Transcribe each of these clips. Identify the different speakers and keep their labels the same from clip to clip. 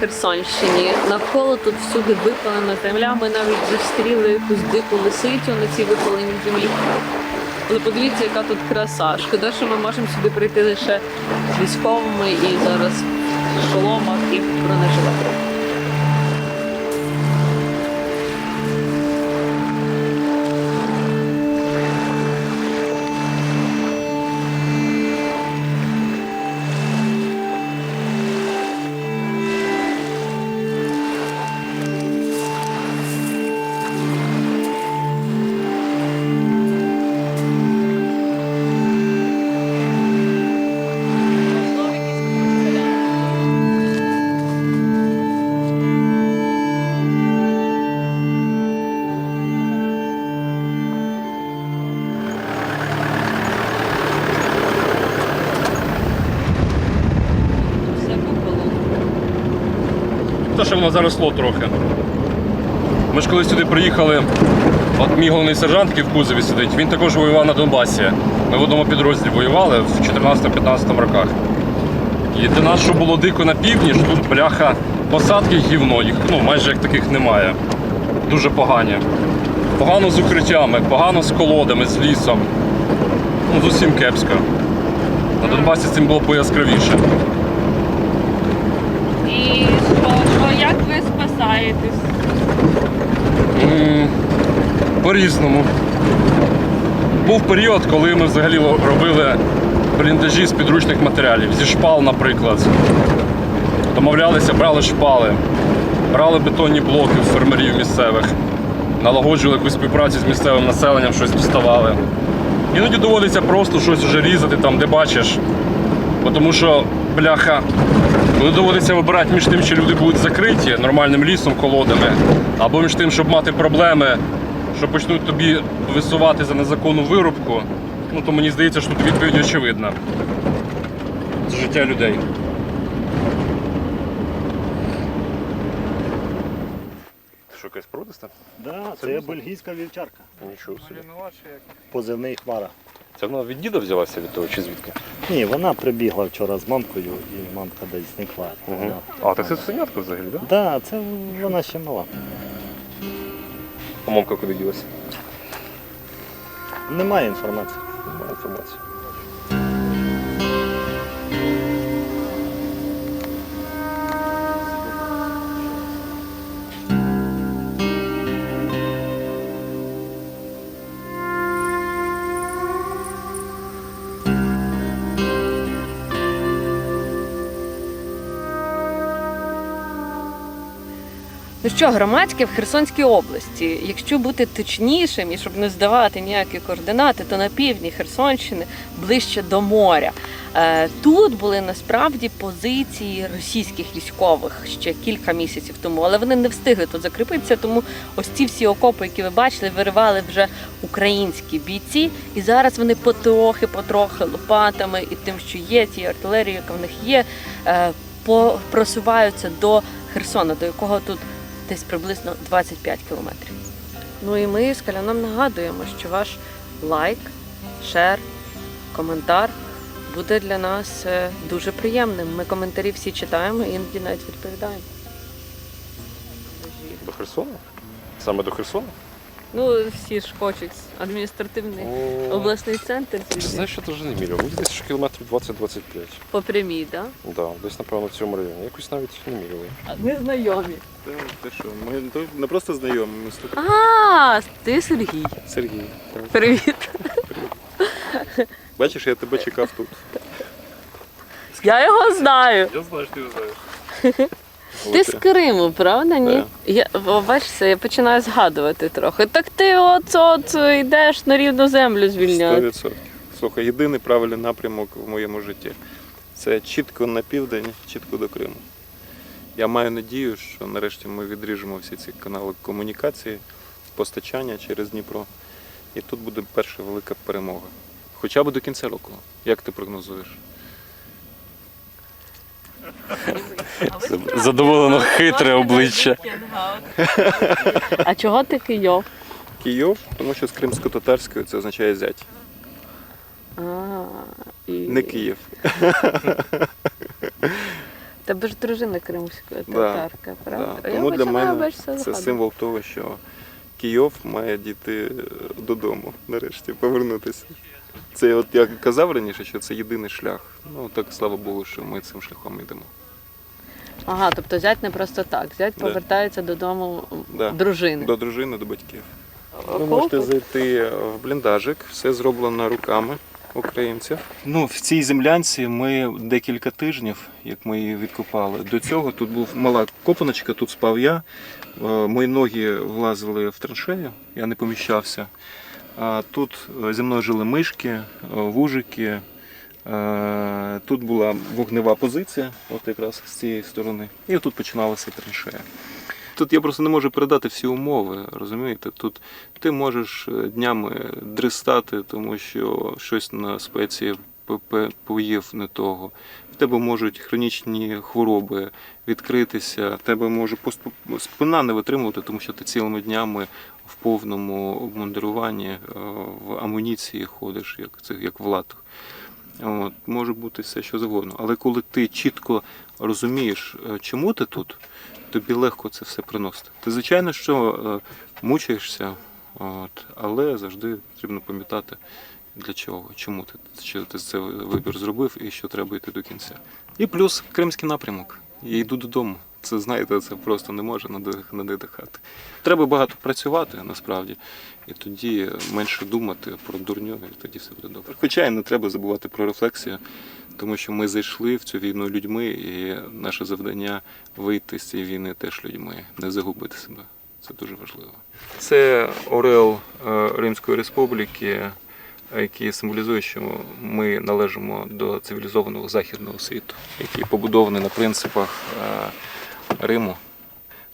Speaker 1: Херсонщині. Навколо тут всюди випалена земля. Ми навіть зустріли якусь дику лисицю на цій випаленій землі. Але подивіться, яка тут краса. Шкода, що ми можемо сюди прийти лише з військовими і зараз в шоломах і бронежилетах.
Speaker 2: Воно заросло трохи. Ми ж коли сюди приїхали, от мій головний сержант, який в кузові сидить, він також воював на Донбасі. Ми в одному підрозділі воювали в 14-15 роках. І для нас, що було дико на північ, тут бляха посадки гівно, їх ну, майже як таких немає. Дуже погані. Погано з укриттями, погано з колодами, з лісом. Ну, зовсім кепсько. На Донбасі з цим було пояскравіше.
Speaker 1: І як ви спасаєтесь?
Speaker 2: По-різному. Був період, коли ми взагалі робили бліндажі з підручних матеріалів, зі шпал, наприклад. Домовлялися, брали шпали, брали бетонні блоки в фермерів місцевих, налагоджували якусь співпрацю з місцевим населенням, щось доставали. Іноді доводиться просто щось вже різати там, де бачиш. Тому що, бляха, коли доводиться вибирати між тим, що люди будуть закриті нормальним лісом, колодами, або між тим, щоб мати проблеми, що почнуть тобі висувати за незаконну вирубку, ну то мені здається, що тут відповідь очевидна. Це життя людей. Що якась продиста?
Speaker 3: Да, це бельгійська вівчарка.
Speaker 2: Нічого собі.
Speaker 3: Позивний хмара.
Speaker 2: Це вона від діда взялася від того чи звідки?
Speaker 3: Ні, вона прибігла вчора з мамкою і мамка десь зникла. Вона-
Speaker 2: А, так це синятка взагалі, так?
Speaker 3: Да, це вона ще мала.
Speaker 2: А мамка куди ділася?
Speaker 3: Немає інформації.
Speaker 2: Немає інформації.
Speaker 1: Ну що, громадське в Херсонській області. Якщо бути точнішим і щоб не здавати ніякі координати, то на півдні Херсонщини ближче до моря. Е, Тут були насправді позиції російських військових ще кілька місяців тому, але вони не встигли тут закріпитися. Тому ось ці всі окопи, які ви бачили, виривали вже українські бійці. І зараз вони потрохи, потрохи лопатами і тим, що є, тією артилерією, яка в них є, е, просуваються до Херсона, до якого тут десь приблизно 25 кілометрів. Ну і ми з Каляном нагадуємо, що ваш лайк, шер, коментар буде для нас е, дуже приємним. Ми коментарі всі читаємо і іноді навіть відповідаємо.
Speaker 2: До Херсона? Саме до Херсона?
Speaker 1: Ну, всі ж хочуть адміністративний обласний центр
Speaker 2: Ти
Speaker 1: звідси.
Speaker 2: знаєш, що я вже не міряв. Мені здається, що кілометрів 20-25.
Speaker 1: по прямій, так?
Speaker 2: Да, десь, напевно, в цьому районі. Якось навіть не міряли.
Speaker 1: Да? Ми знайомі.
Speaker 4: Та, Ти що, ми то не просто знайомі, ми з тобою.
Speaker 1: А, ти Сергій.
Speaker 4: Сергій. так.
Speaker 1: Привіт.
Speaker 4: Бачиш, я тебе чекав тут.
Speaker 1: Я його знаю.
Speaker 2: Я знаю, що ти знаєш.
Speaker 1: Ти з. Криму, правда? Ні?
Speaker 4: Да.
Speaker 1: Я о, я починаю згадувати трохи. Так ти от от йдеш на рівну землю звільняти.
Speaker 4: 100%. Слухай, єдиний правильний напрямок в моєму житті. Це чітко на південь, чітко до Криму. Я маю надію, що нарешті ми відріжемо всі ці канали комунікації, постачання через Дніпро. І тут буде перша велика перемога. Хоча б до кінця року. Як ти прогнозуєш?
Speaker 2: Задоволено хитре обличчя.
Speaker 1: А чого ти Київ?
Speaker 4: Київ, тому що з кримсько-татарською це означає зять.
Speaker 1: А, і...
Speaker 4: Не Київ.
Speaker 1: Тебе ж дружина кримська
Speaker 4: Да,
Speaker 1: татарка, правда?
Speaker 4: Да.
Speaker 1: Я
Speaker 4: Тому для мене це символ того, що Київ має дійти е, додому, нарешті, повернутися. Це от я казав раніше, що це єдиний шлях. Ну так слава Богу, що ми цим шляхом йдемо.
Speaker 1: Ага, тобто зять не просто так. Зять
Speaker 4: Да.
Speaker 1: повертається додому
Speaker 4: Да.
Speaker 1: дружини.
Speaker 4: До дружини, до батьків. Ви можете зайти в бліндажик, все зроблено руками українців. Ну, в цій землянці ми декілька тижнів, як ми її відкопали. До цього тут був мала копаночка, тут спав я. Е, Мої ноги влазили в траншею, я не поміщався. Тут е, зі мною жили мишки, е, вужики. Е, Тут була вогнева позиція, от якраз з цієї сторони. І тут починалася траншея. Тут я просто не можу передати всі умови, розумієте? Тут ти можеш днями дристати, тому що щось на спеції поїв не того. В тебе можуть хронічні хвороби відкритися, в тебе може спина не витримувати, тому що ти цілими днями в повному обмундируванні, е, в амуніції ходиш, як, це, як в латах. От, може бути все, що завгодно. Але коли ти чітко розумієш, е, чому ти тут, тобі легко це все приносити. Ти, звичайно, що е, мучаєшся, от, але завжди потрібно пам'ятати, для чого, чому ти, що ти цей вибір зробив і що треба йти до кінця. І плюс кримський напрямок. Я йду додому. Це знаєте, це просто не може надих- надихати. Треба багато працювати насправді, і тоді менше думати про дурню, і тоді все буде добре. Хоча і не треба забувати про рефлексію, тому що ми зайшли в цю війну людьми, і наше завдання вийти з цієї війни теж людьми, не загубити себе. Це дуже важливо. Це Орел е, Римської Республіки, який символізує, що ми належимо до цивілізованого західного світу, який побудований на принципах е, Риму.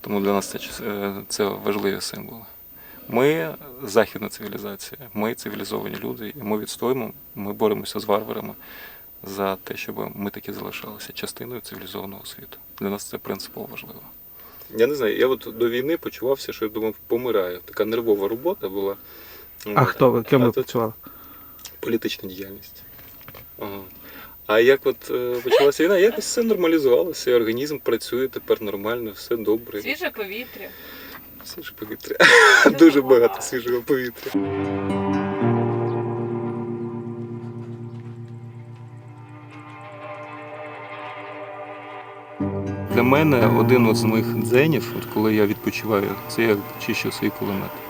Speaker 4: Тому для нас це, е, це важливі символи. Ми західна цивілізація, ми цивілізовані люди, і ми відстоїмо, ми боремося з варварами за те, щоб ми таки залишалися частиною цивілізованого світу. Для нас це принципово важливо. Я не знаю, я от до війни почувався, що я думав, помираю. Така нервова робота була.
Speaker 5: А хто ви? Ким ви працювали?
Speaker 4: Політична діяльність. Ага. А як от е, почалася війна, якось все нормалізувалося, і організм працює тепер нормально, все добре.
Speaker 1: Свіже повітря.
Speaker 4: Свіже повітря. Дуже багато свіжого повітря. Для мене один з моїх дзенів, от коли я відпочиваю, це я чищу свій кулемет.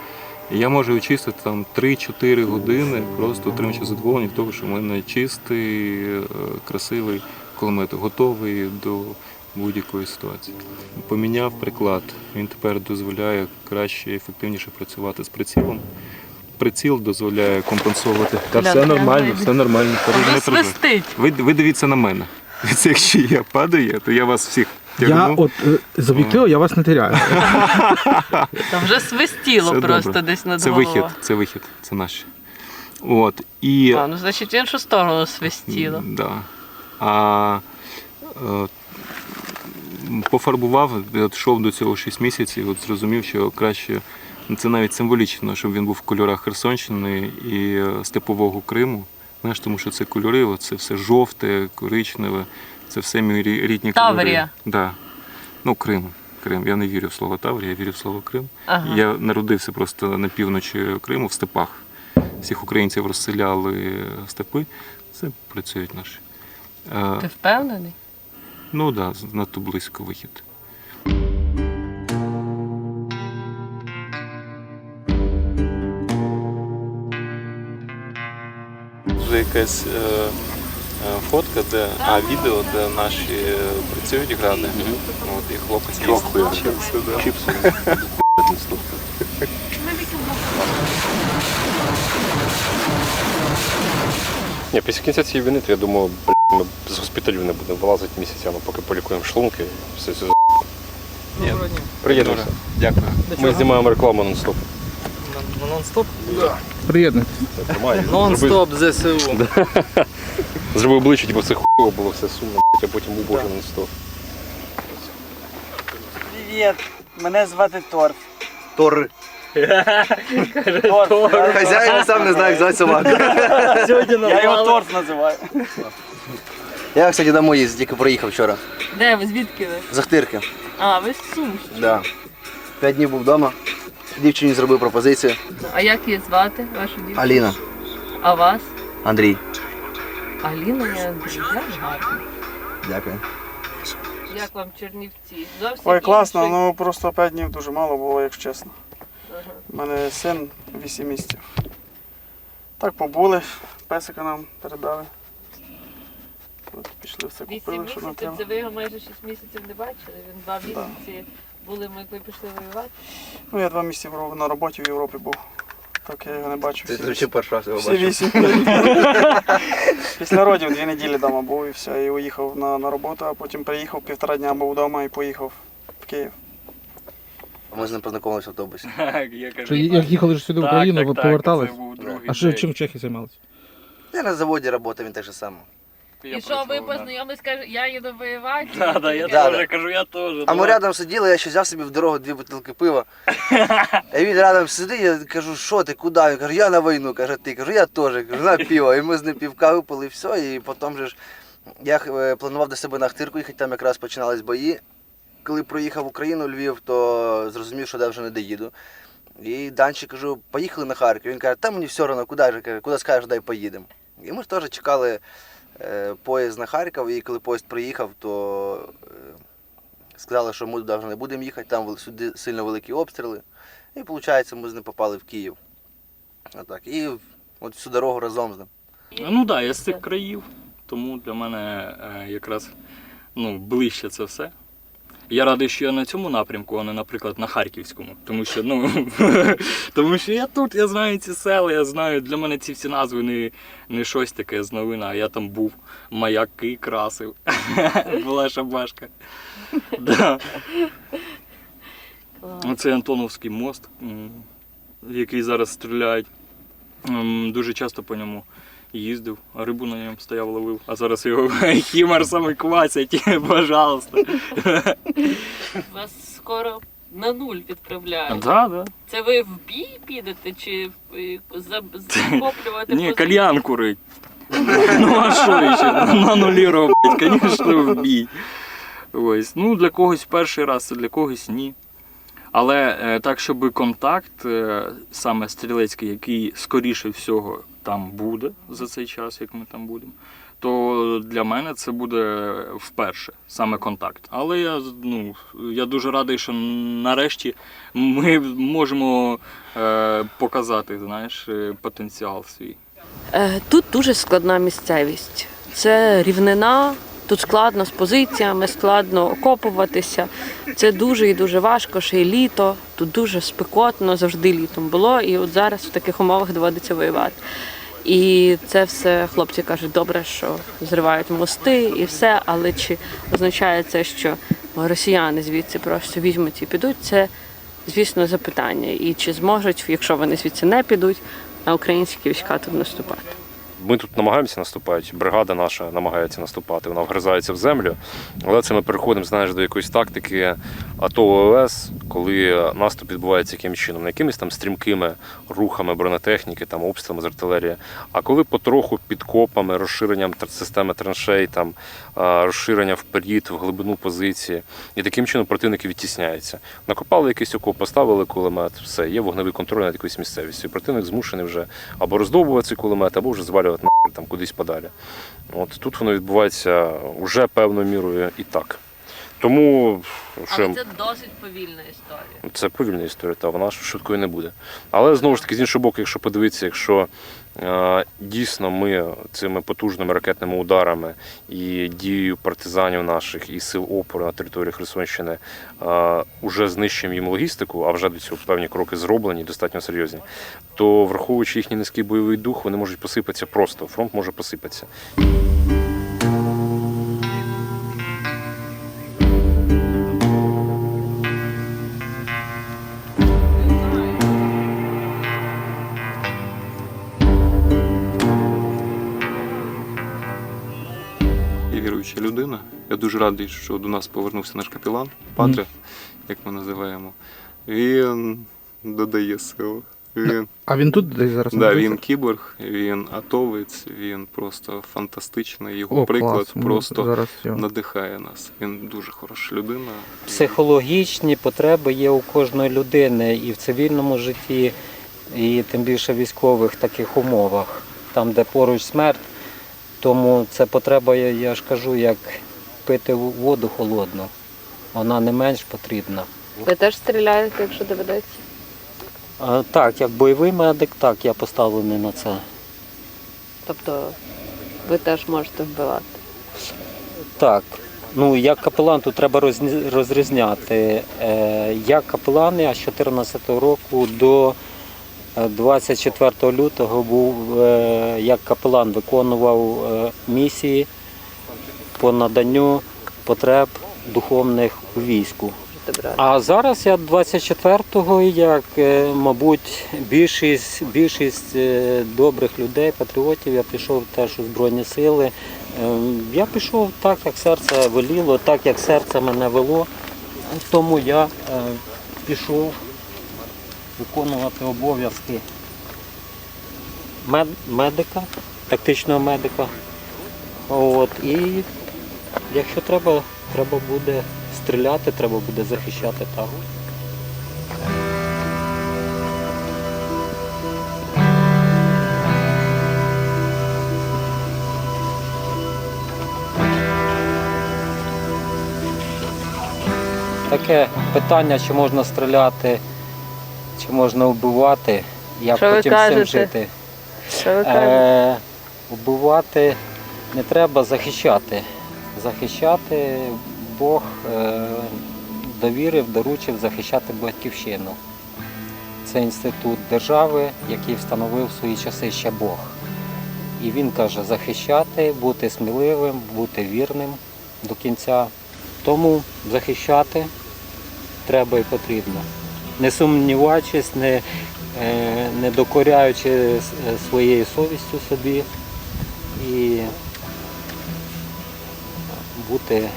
Speaker 4: І я можу очистити там 3-4 години, просто отримуючи задоволення від того, що в мене чистий, е, красивий кулемет, готовий до будь-якої ситуації. Поміняв приклад, він тепер дозволяє краще і ефективніше працювати з прицілом. Приціл дозволяє компенсувати. Та все нормально, все нормально. Ви, ви дивіться на мене. Якщо я падаю, то я вас всіх
Speaker 5: Я от е, з об'єктиву я вас не теряю.
Speaker 1: Там вже свистіло
Speaker 4: Це
Speaker 1: просто
Speaker 4: добре.
Speaker 1: десь над
Speaker 4: Це
Speaker 1: головою.
Speaker 4: вихід, це вихід, це наші. От. І,
Speaker 1: А, ну значить в іншу сторону свистіло.
Speaker 4: Да. А е, пофарбував, от йшов до цього 6 місяців, от зрозумів, що краще. ну, Це навіть символічно, щоб він був в кольорах Херсонщини і е, Степового Криму. Знаєш, тому що це кольори, от це все жовте, коричневе, це все рі- рідні.
Speaker 1: Таврія.
Speaker 4: Да. Ну, Крим. Крим. Я не вірю в слово Таврія, я вірю в слово Крим.
Speaker 1: Ага.
Speaker 4: Я народився просто на півночі Криму в степах. Всіх українців розселяли степи. Це працюють наші.
Speaker 1: Ти впевнений?
Speaker 4: Ну так, да, надто близько вихід. Якась е, фотка, де, а відео, де наші працюють гради. От, і хлопець їсть чіпси. Да. Чіпси.
Speaker 6: Ні, після кінця цієї війни, то я думаю, блін, ми з госпіталів не будемо вилазити місяцями, поки полікуємо шлунки. Все, все.
Speaker 4: Ні,
Speaker 6: Приєднуйся.
Speaker 4: Дякую.
Speaker 6: Ми знімаємо рекламу нон-стоп.
Speaker 7: Нон-стоп?
Speaker 5: Приєднуйтесь.
Speaker 6: Тримай.
Speaker 7: Нон-стоп ЗСУ.
Speaker 6: Зроби обличчя, типу все хуйово було, все сумно, а потім був боже нон-стоп.
Speaker 8: Привіт, мене звати Торф.
Speaker 7: Тор.
Speaker 8: Торф.
Speaker 7: Хазяїн сам не знає, як звати собаку.
Speaker 8: Я його Торф називаю.
Speaker 7: Я, кстати, домой їздив, тільки проїхав вчора.
Speaker 1: Де ви? Звідки ви?
Speaker 7: З Ахтирки.
Speaker 1: А, ви з Сумщини.
Speaker 7: Да. П'ять днів був вдома. Дівчині зробив пропозицію.
Speaker 1: А як її звати, вашу дівчину?
Speaker 7: Аліна,
Speaker 1: А вас?
Speaker 7: Андрій.
Speaker 1: Аліна і Андрій. Як гарно.
Speaker 7: Дякую.
Speaker 1: Як вам Чернівці? Зовсім
Speaker 8: Ой, класно,
Speaker 1: інший?
Speaker 8: ну просто 5 днів дуже мало було, якщо чесно. У мене син 8 місяців. Так побули, песика нам передали. От пішли все
Speaker 1: Вісім
Speaker 8: купили, що нам
Speaker 1: місяців,
Speaker 8: треба.
Speaker 1: це ви його майже 6 місяців не бачили. Він два
Speaker 8: Да.
Speaker 1: місяці були, ми коли пішли воювати.
Speaker 8: Ну, я два місяці на роботі в Європі був. Так я його не бачив.
Speaker 7: Ти
Speaker 8: всі
Speaker 7: перший раз його
Speaker 8: Всі вісім. Після родів дві неділі вдома був і все, і уїхав на, на роботу, а потім приїхав півтора дня був вдома і поїхав в Київ.
Speaker 7: А Ми з ним познайомилися в автобусі.
Speaker 6: Я
Speaker 5: Що, як їхали ж сюди в Україну, ви повертались? А що, чим в Чехії займалися?
Speaker 7: Я на заводі працював, він так же само.
Speaker 1: І що ви познайомились, каже, я їду воювати?
Speaker 6: Да, да, я
Speaker 7: Да,
Speaker 6: теж
Speaker 7: да.
Speaker 6: кажу, я теж.
Speaker 7: А ми рядом сиділи, я ще взяв собі в дорогу дві бутилки пива. І він рядом сидить, я кажу, що ти, куди? Він каже, я на війну, каже, ти. Кажу, я теж, кажу, на пиво. І ми з ним півка випили, і все. І потім же ж я е, планував до себе на Ахтирку їхати, там якраз починались бої. Коли проїхав в Україну, Львів, то зрозумів, що я вже не доїду. І Данчі кажу, поїхали на Харків. Він каже, та мені все одно, куди ж, каже, куди скажеш, дай поїдемо. І ми ж теж чекали поїзд на Харків, і коли поїзд приїхав, то е, сказали, що ми туди не будемо їхати, там сюди сильно великі обстріли. І виходить, ми з ним попали в Київ. Отак. І от всю дорогу разом з ним.
Speaker 6: Ну так, да, я з цих країв, тому для мене е, якраз ну, ближче це все. Я радий, що я на цьому напрямку, а не, наприклад, на Харківському. Тому що, ну, тому що я тут, я знаю ці села, я знаю, для мене ці всі назви не, не щось таке з новина, а я там був, маяки красив. Була шабашка. Да. Оце Антоновський мост, який зараз стріляють. Дуже часто по ньому їздив, а рибу на ньому стояв, ловив. А зараз його хімарсами квасять, пожалуйста.
Speaker 1: Вас скоро на нуль відправляють.
Speaker 6: Да, да.
Speaker 1: Це ви в бій підете чи захоплювати
Speaker 6: Ні, кальян курить. Ну а що ще? На нулі робить, звісно, в бій. Ось. Ну, для когось перший раз, а для когось ні. Але е, так, щоб контакт, е, саме стрілецький, який скоріше всього там буде за цей час, як ми там будемо, то для мене це буде вперше саме контакт. Але я, ну, я дуже радий, що нарешті ми можемо е, показати знаєш, е, потенціал свій.
Speaker 1: Е, Тут дуже складна місцевість. Це рівнина, тут складно з позиціями, складно окопуватися. Це дуже і дуже важко, ще й літо. Тут дуже спекотно, завжди літом було. І от зараз в таких умовах доводиться воювати. І це все хлопці кажуть, добре, що зривають мости і все, але чи означає це, що росіяни звідси просто візьмуть і підуть, це, звісно, запитання. І чи зможуть, якщо вони звідси не підуть, а українські війська тут наступати.
Speaker 6: Ми тут намагаємося наступати, бригада наша намагається наступати, вона вгризається в землю. Але це ми переходимо, знаєш, до якоїсь тактики АТО ОС, коли наступ відбувається яким чином, не якимись там стрімкими рухами бронетехніки, там обстрілами з артилерії, а коли потроху підкопами, розширенням системи траншей, там розширення вперед, в глибину позиції, і таким чином противники відтісняються. Накопали якийсь окоп, поставили кулемет, все, є вогневий контроль над якоюсь місцевістю. І Противник змушений вже або роздовбувати цей кулемет, або вже звалювати нахер там кудись подалі. От тут воно відбувається вже певною мірою і так. Тому що
Speaker 1: Але це досить повільна історія.
Speaker 6: це повільна історія, та вона швидкою не буде. Але знову ж таки, з іншого боку, якщо подивитися, якщо дійсно ми цими потужними ракетними ударами і дією партизанів наших і сил опору на території Херсонщини вже знищимо знищуємо їм логістику, а вже до цього певні кроки зроблені, достатньо серйозні, то враховуючи їхній низький бойовий дух, вони можуть посипатися просто. Фронт може посипатися.
Speaker 4: Я дуже радий, що до нас повернувся наш капілан, Патре, як ми називаємо. Він додає сил. Він,
Speaker 5: А він тут десь зараз?
Speaker 4: да, він кіборг, він атовець, він просто фантастичний. Його
Speaker 5: О,
Speaker 4: приклад
Speaker 5: клас.
Speaker 4: Просто
Speaker 5: зараз
Speaker 4: надихає нас. Він дуже хороша людина.
Speaker 9: Психологічні потреби є у кожної людини і в цивільному житті, і тим більше в військових таких умовах, там, де поруч смерть. Тому це потреба, я, я ж кажу, як пити воду холодну. Вона не менш потрібна.
Speaker 1: Ви теж стріляєте, якщо доведеться?
Speaker 9: А, так, як бойовий медик, так, я поставлений на це.
Speaker 1: Тобто ви теж можете вбивати.
Speaker 9: Так. Ну, як капелан, тут треба розрізняти. Е, я капелан, я з 2014 року до е, 24 лютого був е, як капелан, виконував е, місії по наданню потреб духовних у війську. А зараз я 24-го, як, е, мабуть, більшість, більшість е, добрих людей, патріотів, я пішов теж у Збройні Сили. Е, Я пішов так, як серце веліло, так, як серце мене вело. Тому я е, пішов виконувати обов'язки мед- медика, тактичного медика. От, і якщо треба, треба буде стріляти, треба буде захищати так. Таке питання, чи можна стріляти, чи можна вбивати, як
Speaker 1: Що
Speaker 9: потім з цим жити.
Speaker 1: Що ви кажете?
Speaker 9: Е, вбивати не треба захищати. Захищати Бог е, довірив, доручив захищати батьківщину. Це інститут держави, який встановив в свої часи ще Бог. І він каже захищати, бути сміливим, бути вірним до кінця. Тому захищати треба і потрібно. Не сумніваючись, не, е, не докоряючи своєю совістю собі і бути е,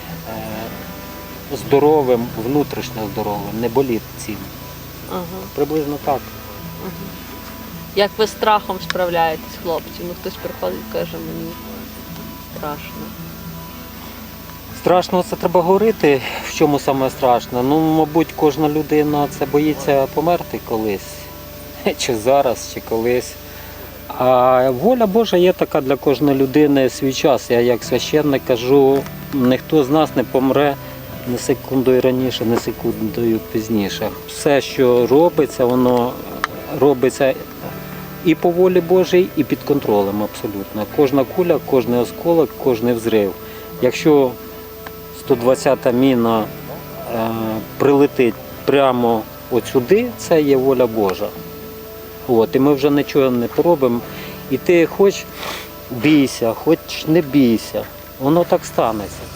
Speaker 9: здоровим, внутрішньо здоровим, не боліти цим.
Speaker 1: Ага.
Speaker 9: Приблизно так.
Speaker 1: Як ви з страхом справляєтесь, хлопці? Ну хтось приходить і каже мені страшно.
Speaker 9: Страшно це треба говорити, в чому саме страшно. Ну, мабуть, кожна людина це боїться померти колись. Чи зараз, чи колись. А воля Божа є така для кожної людини свій час. Я як священник кажу, ніхто з нас не помре не секундою раніше, не секундою пізніше. Все, що робиться, воно робиться і по волі Божій, і під контролем абсолютно. Кожна куля, кожний осколок, кожний взрив. Якщо 120-та міна е, прилетить прямо от сюди, це є воля Божа. От, і ми вже нічого не поробимо. І ти хоч бійся, хоч не бійся, воно так станеться.